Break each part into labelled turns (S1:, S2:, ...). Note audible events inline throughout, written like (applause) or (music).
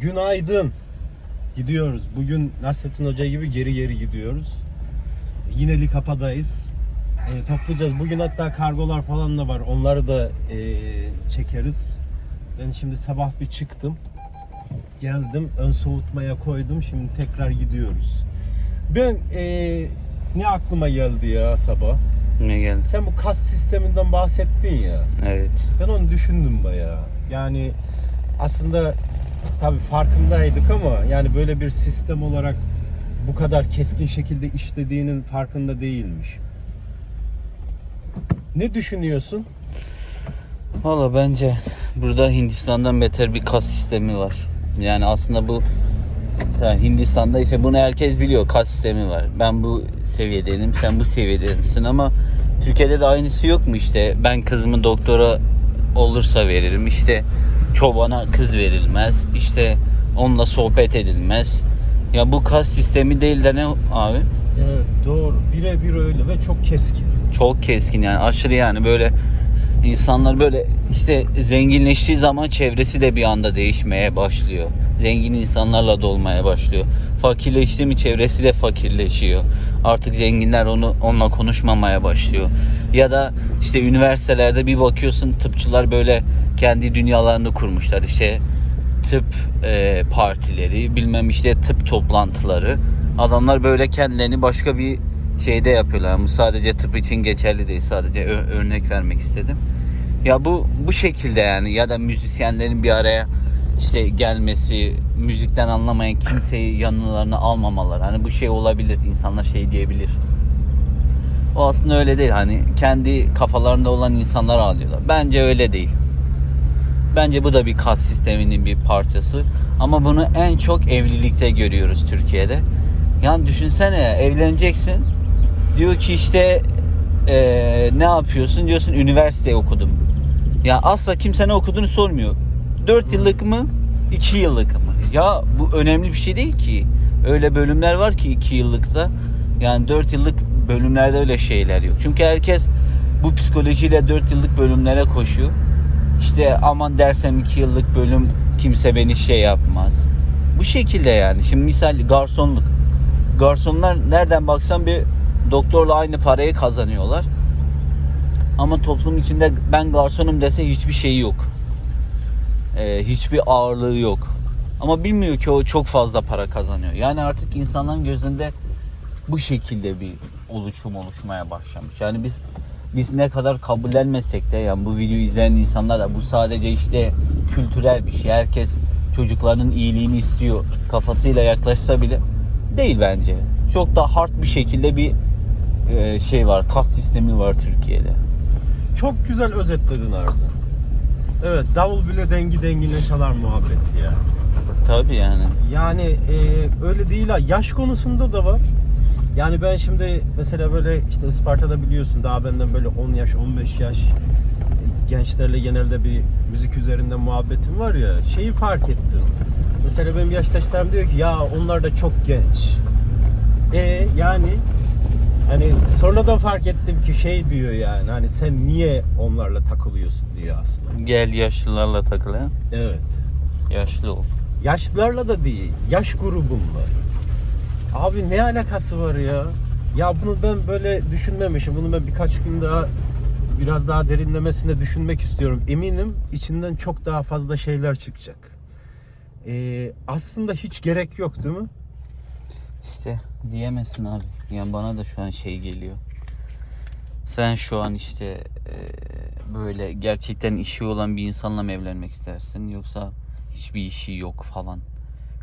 S1: Günaydın. Gidiyoruz. Bugün Nasrettin Hoca gibi geri geri gidiyoruz. Yine Likapa'dayız. E, toplayacağız. Bugün hatta kargolar falan da var. Onları da e, çekeriz. Ben şimdi sabah bir çıktım. Geldim. Ön soğutmaya koydum. Şimdi tekrar gidiyoruz. Ben e, ne aklıma geldi ya sabah?
S2: Ne geldi?
S1: Sen bu kast sisteminden bahsettin ya.
S2: Evet.
S1: Ben onu düşündüm bayağı. Yani aslında tabii farkındaydık ama yani böyle bir sistem olarak bu kadar keskin şekilde işlediğinin farkında değilmiş. Ne düşünüyorsun?
S2: Valla bence burada Hindistan'dan beter bir kas sistemi var. Yani aslında bu mesela Hindistan'da işte bunu herkes biliyor kas sistemi var. Ben bu seviyedenim, sen bu seviyedesin ama Türkiye'de de aynısı yok mu işte? Ben kızımı doktora olursa veririm. İşte çobana kız verilmez. İşte onunla sohbet edilmez. Ya bu kas sistemi değil de ne abi?
S1: Evet doğru. Birebir öyle ve çok keskin.
S2: Çok keskin yani aşırı yani böyle insanlar böyle işte zenginleştiği zaman çevresi de bir anda değişmeye başlıyor. Zengin insanlarla dolmaya başlıyor. Fakirleşti mi çevresi de fakirleşiyor. Artık zenginler onu onunla konuşmamaya başlıyor. Ya da işte üniversitelerde bir bakıyorsun tıpçılar böyle kendi dünyalarını kurmuşlar. İşte tıp e, partileri, bilmem işte tıp toplantıları. Adamlar böyle kendilerini başka bir şeyde yapıyorlar. Bu sadece tıp için geçerli değil. Sadece örnek vermek istedim. Ya bu bu şekilde yani ya da müzisyenlerin bir araya işte gelmesi, müzikten anlamayan kimseyi yanlarına almamaları. Hani bu şey olabilir. İnsanlar şey diyebilir. O aslında öyle değil. Hani kendi kafalarında olan insanlar ağlıyorlar. Bence öyle değil. Bence bu da bir kas sisteminin bir parçası. Ama bunu en çok evlilikte görüyoruz Türkiye'de. Yani düşünsene evleneceksin. Diyor ki işte eee, ne yapıyorsun? Diyorsun üniversite okudum. Ya asla kimse ne okuduğunu sormuyor. 4 yıllık mı? 2 yıllık mı? Ya bu önemli bir şey değil ki. Öyle bölümler var ki 2 yıllıkta. Yani 4 yıllık bölümlerde öyle şeyler yok. Çünkü herkes bu psikolojiyle 4 yıllık bölümlere koşuyor. İşte aman dersem 2 yıllık bölüm kimse beni şey yapmaz. Bu şekilde yani. Şimdi misal garsonluk. Garsonlar nereden baksan bir doktorla aynı parayı kazanıyorlar. Ama toplum içinde ben garsonum dese hiçbir şeyi yok. Ee, hiçbir ağırlığı yok. Ama bilmiyor ki o çok fazla para kazanıyor. Yani artık insanların gözünde bu şekilde bir oluşum oluşmaya başlamış. Yani biz biz ne kadar kabullenmesek de yani bu videoyu izleyen insanlar da bu sadece işte kültürel bir şey. Herkes çocuklarının iyiliğini istiyor kafasıyla yaklaşsa bile değil bence. Çok daha hard bir şekilde bir e, şey var. Kas sistemi var Türkiye'de.
S1: Çok güzel özetledin Arzu. Evet davul bile dengi dengine çalar muhabbeti ya.
S2: Tabii yani.
S1: Yani e, öyle değil ha. Yaş konusunda da var. Yani ben şimdi mesela böyle işte Isparta'da biliyorsun daha benden böyle 10 yaş 15 yaş gençlerle genelde bir müzik üzerinde muhabbetim var ya şeyi fark ettim. Mesela benim yaştaşlarım diyor ki ya onlar da çok genç. E yani hani sonradan fark ettim ki şey diyor yani hani sen niye onlarla takılıyorsun diyor aslında.
S2: Gel yaşlılarla takıl ha.
S1: Evet.
S2: Yaşlı ol.
S1: Yaşlılarla da değil, yaş grubunla. Abi ne alakası var ya? Ya bunu ben böyle düşünmemişim. Bunu ben birkaç gün daha biraz daha derinlemesine düşünmek istiyorum. Eminim içinden çok daha fazla şeyler çıkacak. Ee, aslında hiç gerek yok değil mi?
S2: İşte diyemezsin abi. Yani bana da şu an şey geliyor. Sen şu an işte e, böyle gerçekten işi olan bir insanla mı evlenmek istersin yoksa hiçbir işi yok falan.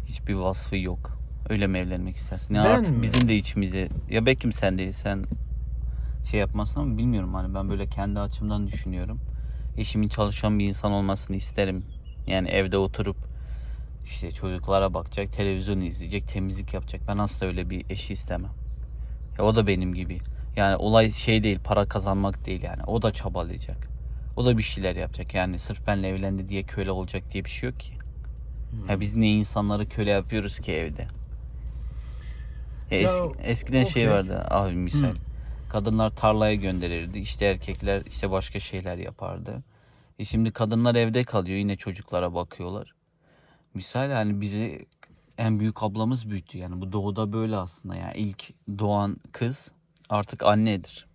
S2: Hiçbir vasfı yok. Öyle mi evlenmek istersin? Ya
S1: Ben
S2: artık
S1: mi?
S2: bizim de içimize ya belki sen değil sen şey yapmasın ama bilmiyorum hani ben böyle kendi açımdan düşünüyorum. Eşimin çalışan bir insan olmasını isterim. Yani evde oturup işte çocuklara bakacak, televizyon izleyecek, temizlik yapacak. Ben asla öyle bir eşi istemem. Ya o da benim gibi. Yani olay şey değil, para kazanmak değil yani. O da çabalayacak. O da bir şeyler yapacak. Yani sırf benle evlendi diye köle olacak diye bir şey yok ki. Ya biz ne insanları köle yapıyoruz ki evde. Ya
S1: Ya,
S2: eski, eskiden şey
S1: okey.
S2: vardı abi misal.
S1: Hı.
S2: Kadınlar tarlaya gönderirdi. İşte erkekler işte başka şeyler yapardı. E şimdi kadınlar evde kalıyor. Yine çocuklara bakıyorlar. Misal yani bizi en büyük ablamız büyüttü. Yani bu doğuda böyle aslında. Yani ilk doğan kız artık annedir.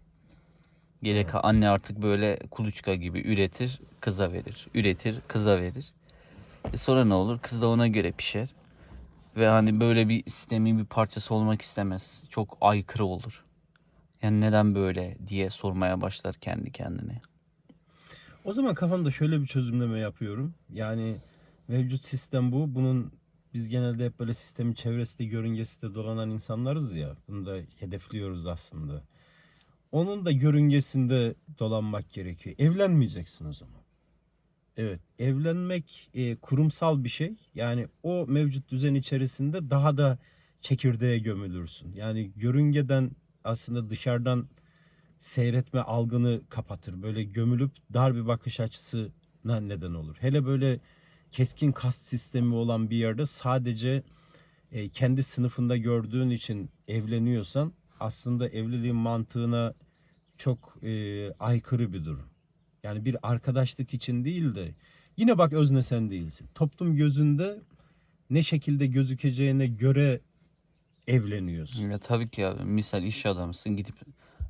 S2: Gerek anne artık böyle kuluçka gibi üretir, kıza verir. Üretir, kıza verir. E sonra ne olur? Kız da ona göre pişer. Ve hani böyle bir sistemin bir parçası olmak istemez. Çok aykırı olur. Yani neden böyle diye sormaya başlar kendi kendine.
S1: O zaman kafamda şöyle bir çözümleme yapıyorum. Yani mevcut sistem bu. Bunun biz genelde hep böyle sistemin çevresinde, yörüngesinde dolanan insanlarız ya. Bunu da hedefliyoruz aslında. Onun da yörüngesinde dolanmak gerekiyor. Evlenmeyeceksin o zaman. Evet, evlenmek e, kurumsal bir şey. Yani o mevcut düzen içerisinde daha da çekirdeğe gömülürsün. Yani yörüngeden aslında dışarıdan seyretme algını kapatır. Böyle gömülüp dar bir bakış açısına neden olur. Hele böyle keskin kast sistemi olan bir yerde sadece e, kendi sınıfında gördüğün için evleniyorsan aslında evliliğin mantığına çok e, aykırı bir durum. Yani bir arkadaşlık için değil de yine bak özne sen değilsin. Toplum gözünde ne şekilde gözükeceğine göre evleniyorsun.
S2: Ya tabii ki abi. Misal iş adamısın gidip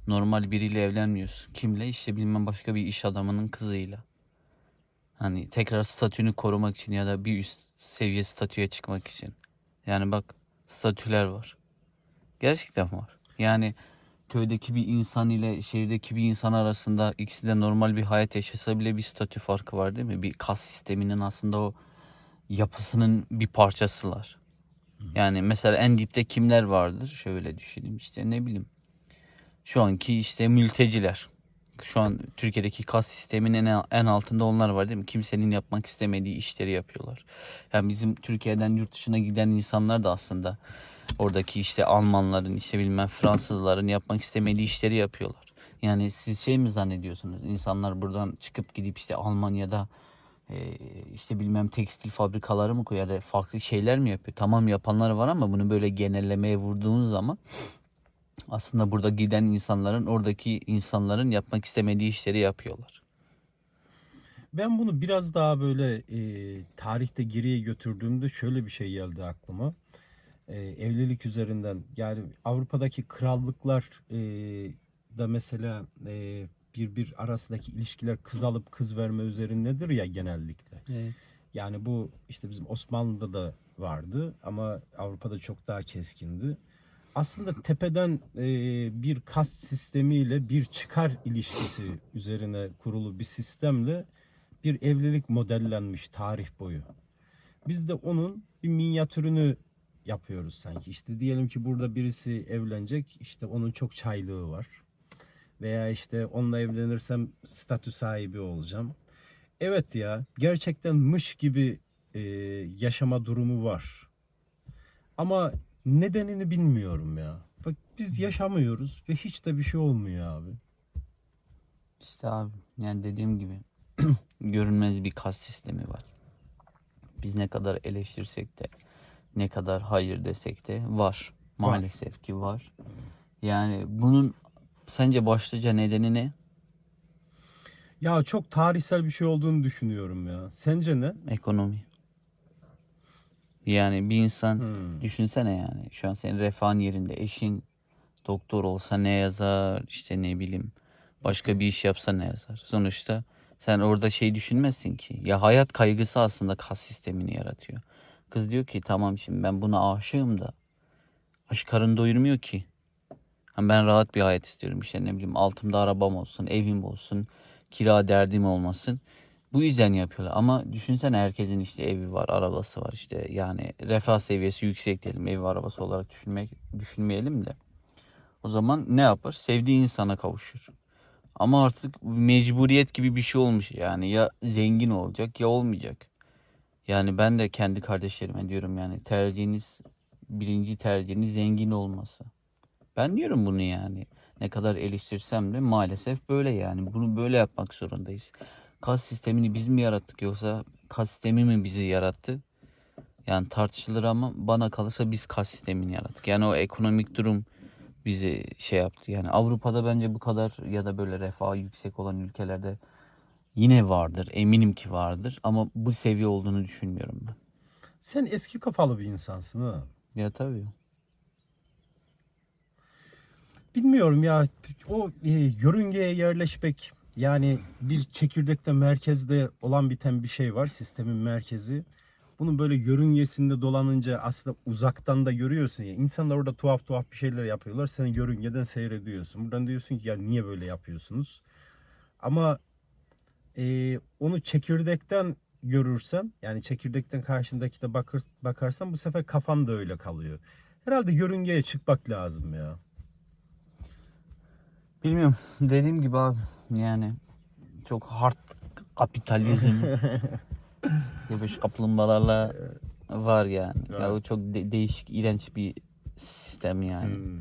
S2: normal biriyle evlenmiyorsun. Kimle? İşte bilmem başka bir iş adamının kızıyla. Hani tekrar statünü korumak için ya da bir üst seviye statüye çıkmak için. Yani bak statüler var. Gerçekten var. Yani köydeki bir insan ile şehirdeki bir insan arasında ikisi de normal bir hayat yaşasa bile bir statü farkı var değil mi? Bir kas sisteminin aslında o yapısının bir parçasılar. Yani mesela en dipte kimler vardır? Şöyle düşüneyim işte ne bileyim. Şu anki işte mülteciler. Şu an Türkiye'deki kas sisteminin en, altında onlar var değil mi? Kimsenin yapmak istemediği işleri yapıyorlar. Yani bizim Türkiye'den yurt dışına giden insanlar da aslında oradaki işte Almanların işte bilmem Fransızların yapmak istemediği işleri yapıyorlar. Yani siz şey mi zannediyorsunuz? İnsanlar buradan çıkıp gidip işte Almanya'da e, işte bilmem tekstil fabrikaları mı koyuyor ya da farklı şeyler mi yapıyor? Tamam yapanlar var ama bunu böyle genellemeye vurduğun zaman aslında burada giden insanların oradaki insanların yapmak istemediği işleri yapıyorlar.
S1: Ben bunu biraz daha böyle e, tarihte geriye götürdüğümde şöyle bir şey geldi aklıma. E, evlilik üzerinden yani Avrupa'daki krallıklar e, da mesela e, bir bir arasındaki ilişkiler kız alıp kız verme üzerindedir ya genellikle. Yani bu işte bizim Osmanlı'da da vardı ama Avrupa'da çok daha keskindi. Aslında tepeden e, bir kast sistemiyle bir çıkar ilişkisi üzerine kurulu bir sistemle bir evlilik modellenmiş tarih boyu. Biz de onun bir minyatürünü yapıyoruz sanki. İşte diyelim ki burada birisi evlenecek, işte onun çok çaylığı var. Veya işte onunla evlenirsem statü sahibi olacağım. Evet ya, gerçekten mış gibi e, yaşama durumu var. Ama nedenini bilmiyorum ya. Bak biz yaşamıyoruz ve hiç de bir şey olmuyor abi.
S2: İşte abi yani dediğim gibi (clears throat) görünmez bir kas sistemi var. Biz ne kadar eleştirsek de ne kadar hayır desek de var. Maalesef ki var. Yani bunun sence başlıca nedeni ne?
S1: Ya çok tarihsel bir şey olduğunu düşünüyorum ya. Sence ne?
S2: Ekonomi. Yani bir insan
S1: Hmm.
S2: düşünsene yani şu an senin refahın yerinde eşin doktor olsa ne yazar işte ne bileyim başka bir iş yapsa ne yazar. Sonuçta sen orada şey düşünmezsin ki ya hayat kaygısı aslında kas sistemini yaratıyor. Kız diyor ki tamam şimdi ben buna aşığım da aşk karın doyurmuyor ki. Ha, Ben rahat bir hayat istiyorum işte ne bileyim altımda arabam olsun evim olsun kira derdim olmasın. Bu yüzden yapıyorlar. Ama düşünsene herkesin işte evi var, arabası var işte. Yani refah seviyesi yüksek diyelim. Evi arabası olarak düşünmek düşünmeyelim de. O zaman ne yapar? Sevdiği insana kavuşur. Ama artık mecburiyet gibi bir şey olmuş. Yani ya zengin olacak ya olmayacak. Yani ben de kendi kardeşlerime diyorum yani tercihiniz birinci tercihiniz zengin olması. Ben diyorum bunu yani. Ne kadar eleştirsem de maalesef böyle yani. Bunu böyle yapmak zorundayız. Kas sistemini biz mi yarattık yoksa kas sistemi mi bizi yarattı? Yani tartışılır ama bana kalırsa biz kas sistemini yarattık. Yani o ekonomik durum bizi şey yaptı. Yani Avrupa'da bence bu kadar ya da böyle refah yüksek olan ülkelerde yine vardır. Eminim ki vardır ama bu seviye olduğunu düşünmüyorum ben.
S1: sen eski kafalı bir insansın ha.
S2: Ya tabii.
S1: Bilmiyorum ya o e, yörüngeye yerleşmek yani bir çekirdekte merkezde olan biten bir şey var sistemin merkezi. Bunun böyle yörüngesinde dolanınca aslında uzaktan da görüyorsun ya. İnsanlar orada tuhaf tuhaf bir şeyler yapıyorlar. Sen yörüngeden seyrediyorsun. Buradan diyorsun ki ya niye böyle yapıyorsunuz? Ama e, onu çekirdekten görürsen yani çekirdekten karşındaki de bakır, bakarsan bu sefer kafan da öyle kalıyor. Herhalde yörüngeye çıkmak lazım ya.
S2: Bilmiyorum. Dediğim gibi abi yani çok hard kapitalizm (laughs) yapış kaplumbağalarla var yani. Ya
S1: Evet.
S2: o çok de- değişik, iğrenç bir sistem yani.
S1: Hmm.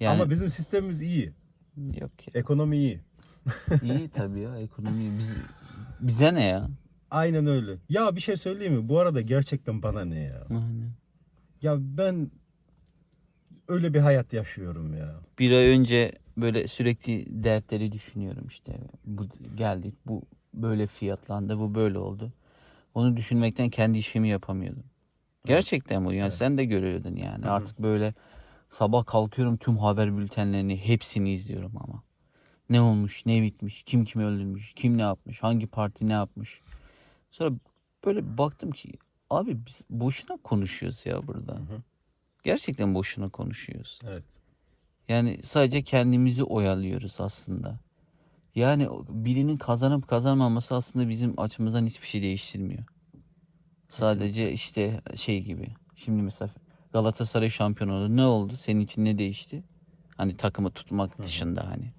S2: Yani
S1: Ama bizim sistemimiz iyi.
S2: yok ya.
S1: Ekonomi iyi.
S2: İyi tabii ya ekonomi biz bize ne ya?
S1: Aynen öyle. Ya bir şey söyleyeyim mi? Bu arada gerçekten bana ne ya?
S2: Aynen.
S1: Ya ben öyle bir hayat yaşıyorum ya.
S2: Bir ay önce böyle sürekli dertleri düşünüyorum işte. Bu geldik, bu böyle fiyatlandı, bu böyle oldu. Onu düşünmekten kendi işimi yapamıyordum. Gerçekten bu. Yani sen de görüyordun yani. Artık böyle sabah kalkıyorum tüm haber bültenlerini hepsini izliyorum ama. Ne olmuş, ne bitmiş, kim kimi öldürmüş, kim ne yapmış, hangi parti ne yapmış. Sonra böyle baktım ki abi biz boşuna konuşuyoruz ya burada. Gerçekten boşuna konuşuyoruz.
S1: Evet.
S2: Yani sadece kendimizi oyalıyoruz aslında. Yani birinin kazanıp kazanmaması aslında bizim açımızdan hiçbir şey değiştirmiyor. Sadece işte şey gibi. Şimdi mesela Galatasaray şampiyon oldu. Ne oldu? Senin için ne değişti? Hani takımı tutmak dışında hani.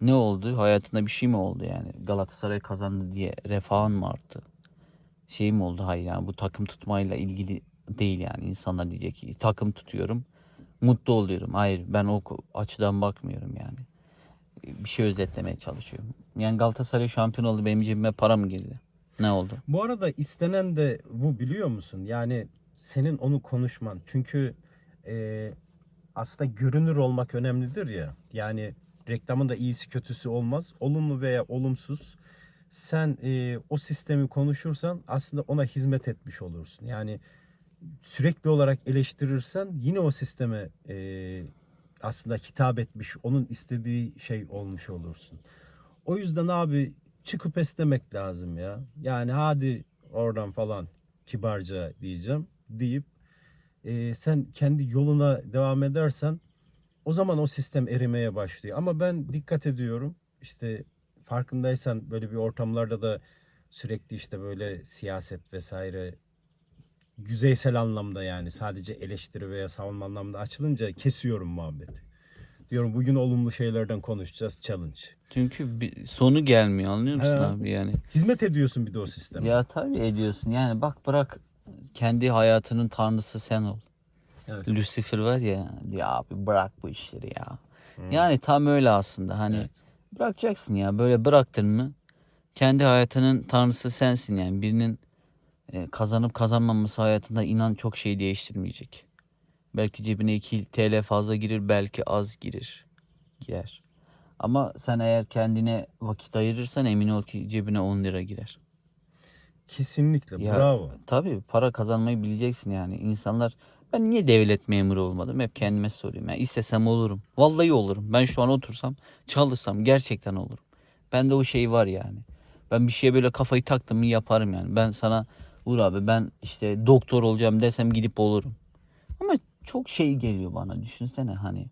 S2: Ne oldu? Hayatında bir şey mi oldu yani? Galatasaray kazandı diye refahın mı arttı? Şey mi oldu? Hayır yani bu takım tutmayla ilgili değil yani. İnsanlar diyecek ki takım tutuyorum. Mutlu oluyorum. Hayır ben o açıdan bakmıyorum yani. Bir şey özetlemeye çalışıyorum. Yani Galatasaray şampiyon oldu benim cebime para mı girdi? Ne oldu?
S1: Bu arada istenen de bu biliyor musun? Yani senin onu konuşman. Çünkü e, aslında görünür olmak önemlidir ya. Yani reklamın da iyisi kötüsü olmaz. Olumlu veya olumsuz. Sen e, o sistemi konuşursan aslında ona hizmet etmiş olursun. Yani sürekli olarak eleştirirsen yine o sisteme e, aslında hitap etmiş, onun istediği şey olmuş olursun. O yüzden abi çıkıp esnemek lazım ya. Yani hadi oradan falan kibarca diyeceğim deyip e, sen kendi yoluna devam edersen o zaman o sistem erimeye başlıyor. Ama ben dikkat ediyorum işte farkındaysan böyle bir ortamlarda da sürekli işte böyle siyaset vesaire yüzeysel anlamda yani sadece eleştiri veya savunma anlamda açılınca kesiyorum muhabbeti. Diyorum bugün olumlu şeylerden konuşacağız challenge.
S2: Çünkü bir sonu gelmiyor anlıyor musun
S1: He.
S2: abi yani?
S1: Hizmet ediyorsun bir de o sisteme.
S2: Ya tabii ediyorsun. Yani bak bırak kendi hayatının tanrısı sen ol.
S1: Evet.
S2: Lucifer var ya diyor abi bırak bu işleri ya. Yani tam öyle aslında hani
S1: Evet.
S2: bırakacaksın ya böyle bıraktın mı kendi hayatının tanrısı sensin yani birinin kazanıp kazanmaması hayatında inan çok şey değiştirmeyecek. Belki cebine 2 TL fazla girir belki az girir girer. Ama sen eğer kendine vakit ayırırsan emin ol ki cebine 10 lira girer.
S1: Kesinlikle.
S2: Ya,
S1: Bravo.
S2: Tabii para kazanmayı bileceksin yani. İnsanlar ben niye devlet memuru olmadım? Hep kendime soruyorum. Yani istesem olurum. Vallahi olurum. Ben şu an otursam, çalışsam gerçekten olurum. Bende o şey var yani. Ben bir şeye böyle kafayı taktım mı yaparım yani. Ben sana Uğur abi ben işte doktor olacağım desem gidip olurum. Ama çok şey geliyor bana düşünsene hani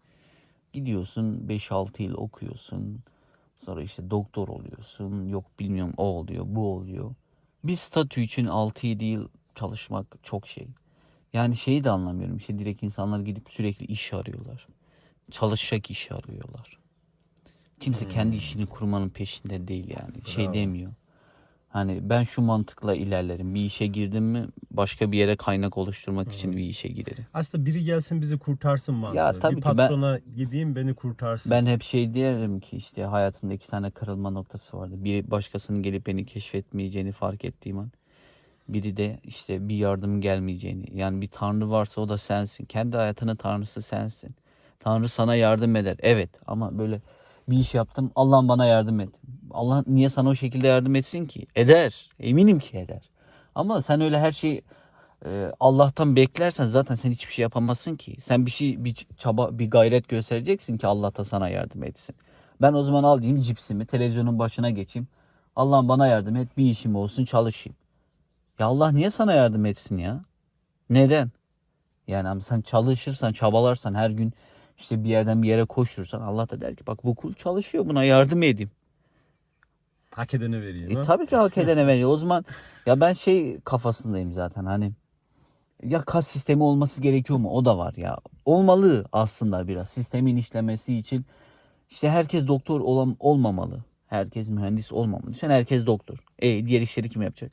S2: gidiyorsun 5-6 yıl okuyorsun. Sonra işte doktor oluyorsun. Yok bilmiyorum o oluyor bu oluyor. Bir statü için 6-7 yıl çalışmak çok şey. Yani şeyi de anlamıyorum. İşte direkt insanlar gidip sürekli iş arıyorlar. Çalışacak iş arıyorlar. Kimse kendi işini kurmanın peşinde değil yani. Şey demiyor. Hani ben şu mantıkla ilerlerim. Bir işe girdim mi başka bir yere kaynak oluşturmak için bir işe girerim.
S1: Aslında biri gelsin bizi kurtarsın mantığı.
S2: Ya tabii
S1: bir
S2: ki ben-
S1: patrona yediğim beni kurtarsın.
S2: Ben hep şey diyelim ki işte hayatımda iki tane kırılma noktası vardı. Bir başkasının gelip beni keşfetmeyeceğini fark ettiğim an. Biri de işte bir yardım gelmeyeceğini. Yani bir tanrı varsa o da sensin. Kendi hayatının tanrısı sensin. Tanrı sana yardım eder. Evet ama böyle bir iş yaptım. Allah bana yardım et. Allah niye sana o şekilde yardım etsin ki? Eder. Eminim ki eder. Ama sen öyle her şeyi e, Allah'tan beklersen zaten sen hiçbir şey yapamazsın ki. Sen bir şey bir çaba bir gayret göstereceksin ki Allah da sana yardım etsin. Ben o zaman alayım cipsimi televizyonun başına geçeyim. Allah'ım bana yardım et bir işim olsun çalışayım. Ya Allah niye sana yardım etsin ya? Neden? Yani ama sen çalışırsan, çabalarsan, her gün işte bir yerden bir yere koştursan Allah da der ki bak bu kul çalışıyor buna yardım edeyim.
S1: Hak edene vereyim.
S2: E tabii ki hak (laughs) edene veriyor. O zaman ya ben şey kafasındayım zaten hani ya kas sistemi olması gerekiyor mu? O da var ya. Olmalı aslında biraz sistemin işlemesi için. İşte herkes doktor olam olmamalı. Herkes mühendis olmamalı. Sen herkes doktor. E diğer işleri kim yapacak?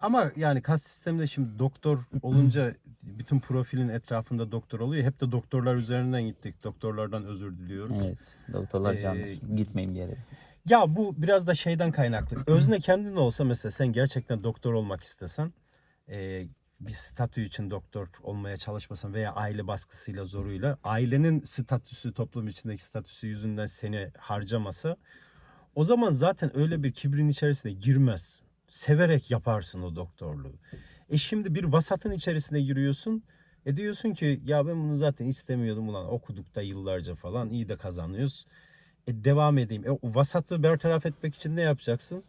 S1: Ama yani kas sisteminde şimdi doktor olunca (clears throat) bütün profilin etrafında doktor oluyor. Hep de doktorlar üzerinden gittik. Doktorlardan özür diliyoruz.
S2: Evet. Doktorlar
S1: Ee,
S2: candır. Gitmeyin bir yere.
S1: Ya bu biraz da şeyden kaynaklı. (clears throat) Özne kendin olsa mesela sen gerçekten doktor olmak istesen e, bir statü için doktor olmaya çalışmasan veya aile baskısıyla zoruyla ailenin statüsü toplum içindeki statüsü yüzünden seni harcamasa o zaman zaten öyle bir kibrin içerisine girmez. Severek yaparsın o doktorluğu. E şimdi bir vasatın içerisine giriyorsun. E diyorsun ki ya ben bunu zaten istemiyordum ulan okuduk da yıllarca falan iyi de kazanıyoruz. E devam edeyim. E, o vasatı bertaraf etmek için ne yapacaksın?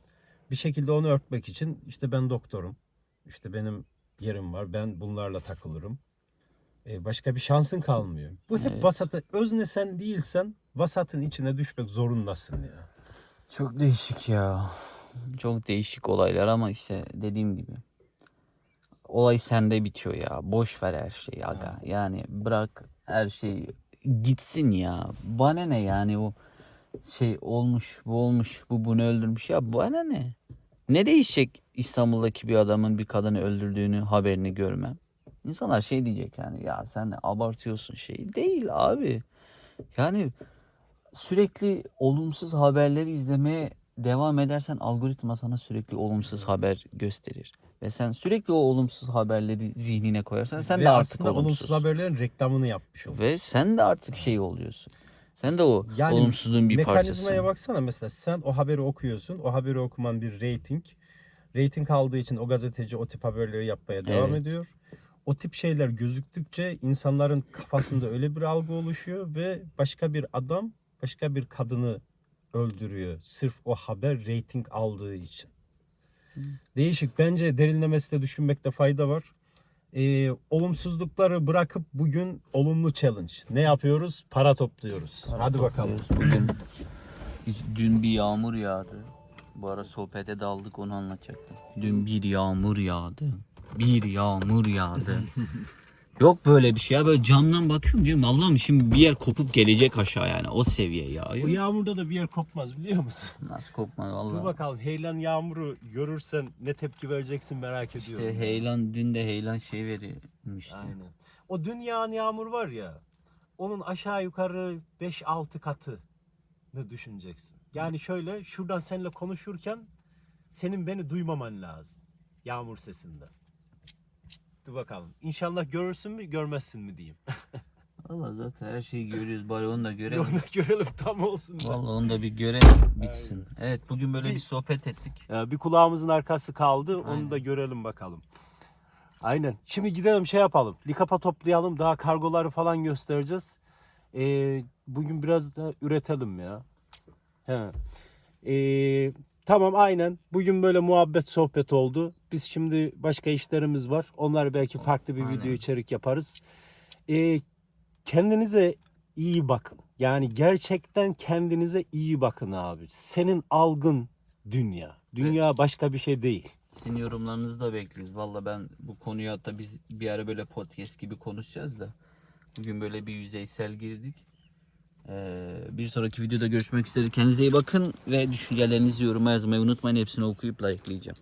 S1: Bir şekilde onu örtmek için işte ben doktorum. İşte benim yerim var. Ben bunlarla takılırım. E, başka bir şansın kalmıyor. Bu hep
S2: Evet.
S1: vasatı. Özne sen değilsen vasatın içine düşmek zorundasın ya.
S2: Çok değişik ya. Çok değişik olaylar ama işte dediğim gibi. Olay sende bitiyor ya. Boş ver her şeyi aga. Yani bırak her şey gitsin ya. Bana ne yani o şey olmuş, bu olmuş, bu bunu öldürmüş ya bana ne? Ne değişecek İstanbul'daki bir adamın bir kadını öldürdüğünü haberini görmem. İnsanlar şey diyecek yani ya sen de abartıyorsun şey. Değil abi. Yani sürekli olumsuz haberleri izlemeye devam edersen algoritma sana sürekli olumsuz haber gösterir. Ve sen sürekli o olumsuz haberleri zihnine koyarsan sen
S1: Ve
S2: de artık olumsuz.
S1: olumsuz haberlerin reklamını yapmış oluyor.
S2: Ve sen de artık şey oluyorsun. Sen de o
S1: Yani
S2: olumsuzluğun bir
S1: Mekanizmaya
S2: parçasısın.
S1: baksana mesela sen o haberi okuyorsun. O haberi okuman bir reyting. Reyting aldığı için o gazeteci o tip haberleri yapmaya devam
S2: Evet.
S1: ediyor. O tip şeyler gözüktükçe insanların kafasında öyle bir algı oluşuyor ve başka bir adam başka bir kadını öldürüyor. Sırf o haber reyting aldığı için. Değişik. Bence derinlemesi de düşünmekte fayda var. Ee, olumsuzlukları bırakıp bugün olumlu challenge. Ne yapıyoruz? Para topluyoruz. Hadi bakalım.
S2: Bugün dün bir yağmur yağdı. Bu ara sohbete daldık onu anlatacaktım. Dün bir yağmur yağdı. Bir yağmur yağdı. (laughs) Yok böyle bir şey ya böyle camdan bakıyorum diyorum Allah'ım şimdi bir yer kopup gelecek aşağı yani o seviye
S1: Bu
S2: yağıyor.
S1: yağmurda da bir yer kopmaz biliyor musun?
S2: Nasıl kopmadı
S1: Dur
S2: vallahi.
S1: bakalım heyelan yağmuru görürsen ne tepki vereceksin merak
S2: İşte
S1: ediyorum.
S2: heyelan dün de heyelan şey verilmişti.
S1: Aynen. O dün yağan yağmur var ya onun aşağı yukarı 5-6 katını düşüneceksin. Yani şöyle şuradan seninle konuşurken senin beni duymaman lazım. Yağmur sesinden. Dur bakalım. İnşallah görürsün mü görmezsin mi diyeyim. (laughs)
S2: Valla zaten her şeyi görüyoruz bari onu da görelim.
S1: onu görelim tam olsun. da.
S2: Valla onu da bir görelim bitsin. Evet bugün böyle
S1: Bir-
S2: bir sohbet ettik.
S1: Ya bir kulağımızın arkası kaldı.
S2: Aynen.
S1: Onu da görelim bakalım. Aynen. Şimdi gidelim şey yapalım. Likapa toplayalım. Daha kargoları falan göstereceğiz. Ee, bugün biraz da üretelim ya. He. Ee, tamam aynen. Bugün böyle muhabbet sohbet oldu. Biz şimdi başka işlerimiz var. Onlar belki farklı bir
S2: Aynen.
S1: video içerik yaparız. Ee, kendinize iyi bakın. Yani gerçekten kendinize iyi bakın abi. Senin algın dünya. Dünya başka bir şey değil.
S2: Sizin yorumlarınızı da bekliyoruz. Valla ben bu konuyu hatta biz bir ara böyle podcast gibi konuşacağız da. Bugün böyle bir yüzeysel girdik. Ee, bir sonraki videoda görüşmek üzere. Kendinize iyi bakın ve düşüncelerinizi yoruma yazmayı unutmayın. Hepsini okuyup likelayacağım.